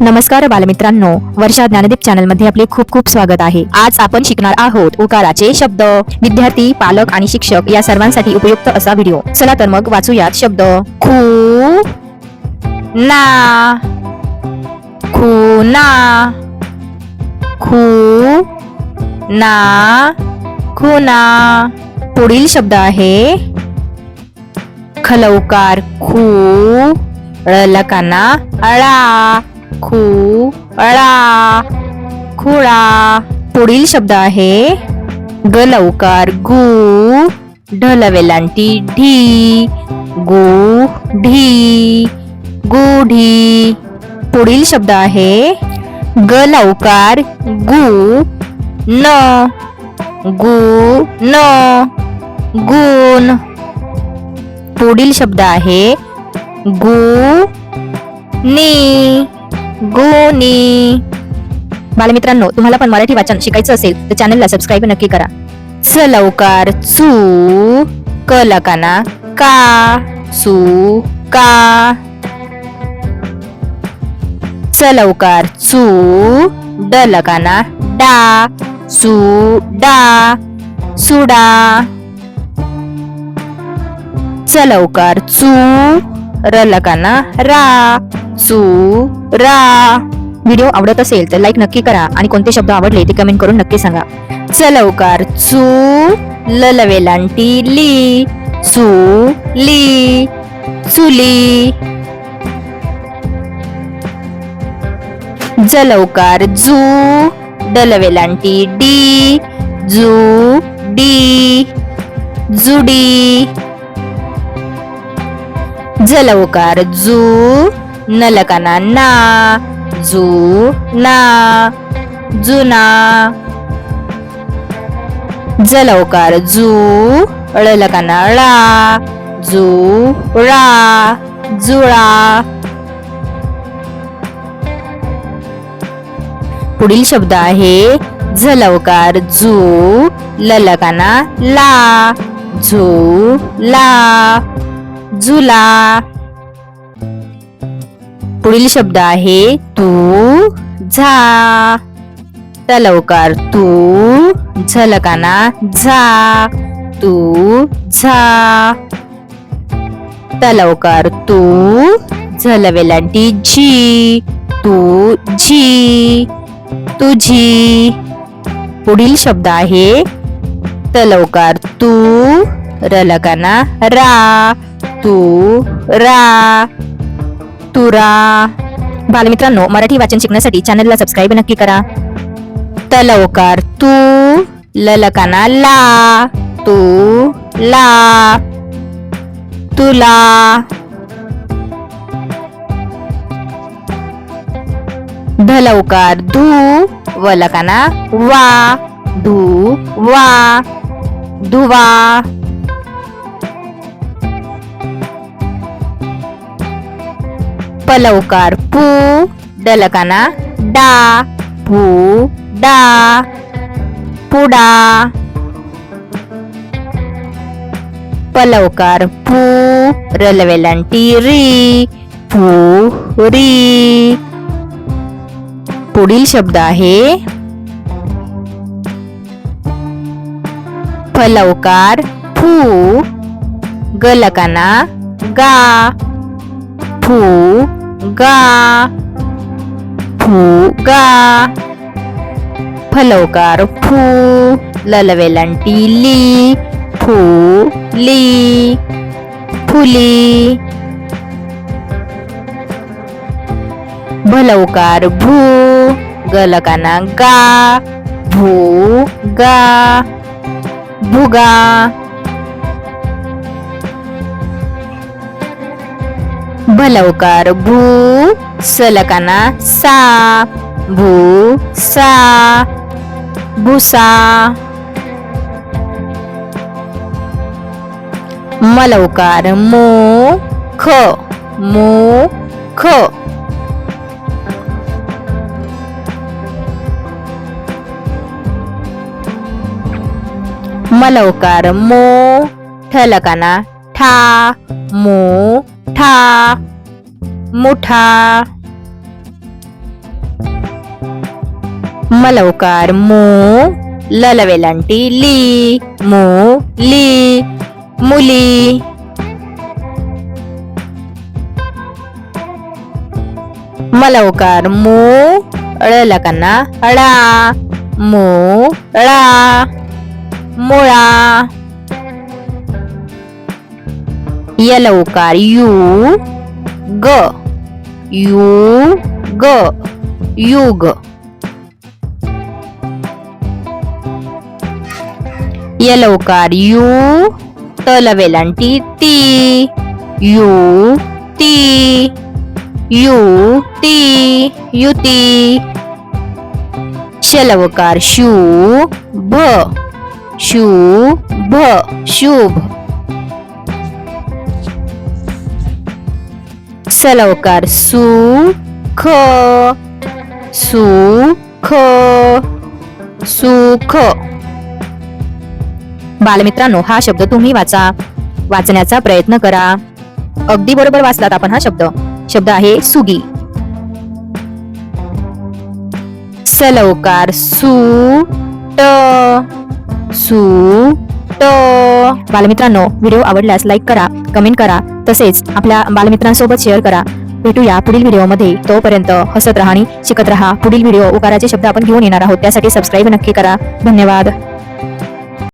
नमस्कार बालमित्रांनो वर्षा ज्ञानदीप चॅनलमध्ये आपले खूप खूप स्वागत आहे. आज आपण शिकणार आहोत उकाराचे शब्द. विद्यार्थी पालक आणि शिक्षक या सर्वांसाठी उपयुक्त असा व्हिडिओ. चला तर मग वाचूयात शब्द. खू ना. खू ना. खू ना. खुना पुढील शब्द आहे. खलौकार खू ळलकाना अळा. खू अळा खुळा. पुढील शब्द आहे गलौकार गु ढलवेलांटी ढी. गु ढी. गुढी पुढील शब्द आहे गलौकार गु न. गु न. गुण. पुढील शब्द आहे गु नी. गुनी बालमित्रांनो तुम्हाला पण मराठी वाचन शिकायचं असेल तर चॅनलला सबस्क्राईब नक्की करा. चलवकार चू कलकाना का चू का. चलवकार चू डलकाना डा सु डा सुडा. चलवकार चू रलकाना रा. व्हिडिओ आवडत असेल तर लाईक नक्की करा आणि कोणते शब्द आवडले ते कमेंट करून नक्की सांगा. चलवकार चू ललवेलांटी ली चू ली चुली जलवकार जू डलवेलांटी डी जू डी. जुडी जलवकार जू नलकाना ना जू ना जुना जलवकार जू ळलकाना ळा जू ळा जुळा पुढील शब्द आहे झलवकार जू ललकाना ला झू ला झुला पुढील शब्द आहे तू झा. तलवकार तू झलकाना झा. तू झा. तलवकार तू झलवेलांटी झी. तू झी. तुझी. पुढील शब्द आहे तलवकार तू रलकाना रा. तू रा. तुरा. बालमित्रांनो मराठी वाचन शिकण्यासाठी चॅनलला सबस्क्राईब नक्की करा. तलवकार तू ललकाना ला तू ला तुला. धलवकार धू वलकाना वा धू वा धुवा पलवकार पू डलकाना डा पू डा पुडा. पलवकार पू रलवेलांटी री पू री. पुढील शब्द आहे फलवकार फू गलकाना गा फू गा फू गा फलवकार फू ललवेलांटी ली फू ली फुली भलवकार भू गलकाना गा भू गा भलवकार भू सलकाना सा भू सा भुसा मलवकार मो ख मो ख. मलवकार मो ठलकाना ठा मो मोठा मुठा. मलवकार मो ललवेलांटी ली मो ली मुली. मलवकार मो अळलकांना अळा मो अळा मुळा. यलवकार यू ग. यू ग. युग यलौकार यू तलवेलांटी ती यू ती. यू ती. युती शलवकार शू भ. शू भ. शुभ. सलवकार सु ख सु ख सुख बालमित्रांनो हा शब्द तुम्ही वाचा. वाचण्याचा प्रयत्न करा. अगदी बरोबर वाचलात आपण हा शब्द. शब्द आहे सुगी. सलवकार सु ट सु बालमित्रांनो व्हिडिओ आवडल्यास लाईक करा कमेंट करा तसेच आपल्या बालमित्रांसोबत शेअर करा. भेटूया पुढील व्हिडिओमध्ये. तोपर्यंत हसत राहा आणि शिकत राहा. पुढील व्हिडिओ उकाराचे शब्द आपण घेऊन येणार आहोत. त्यासाठी सबस्क्राईब नक्की करा. धन्यवाद.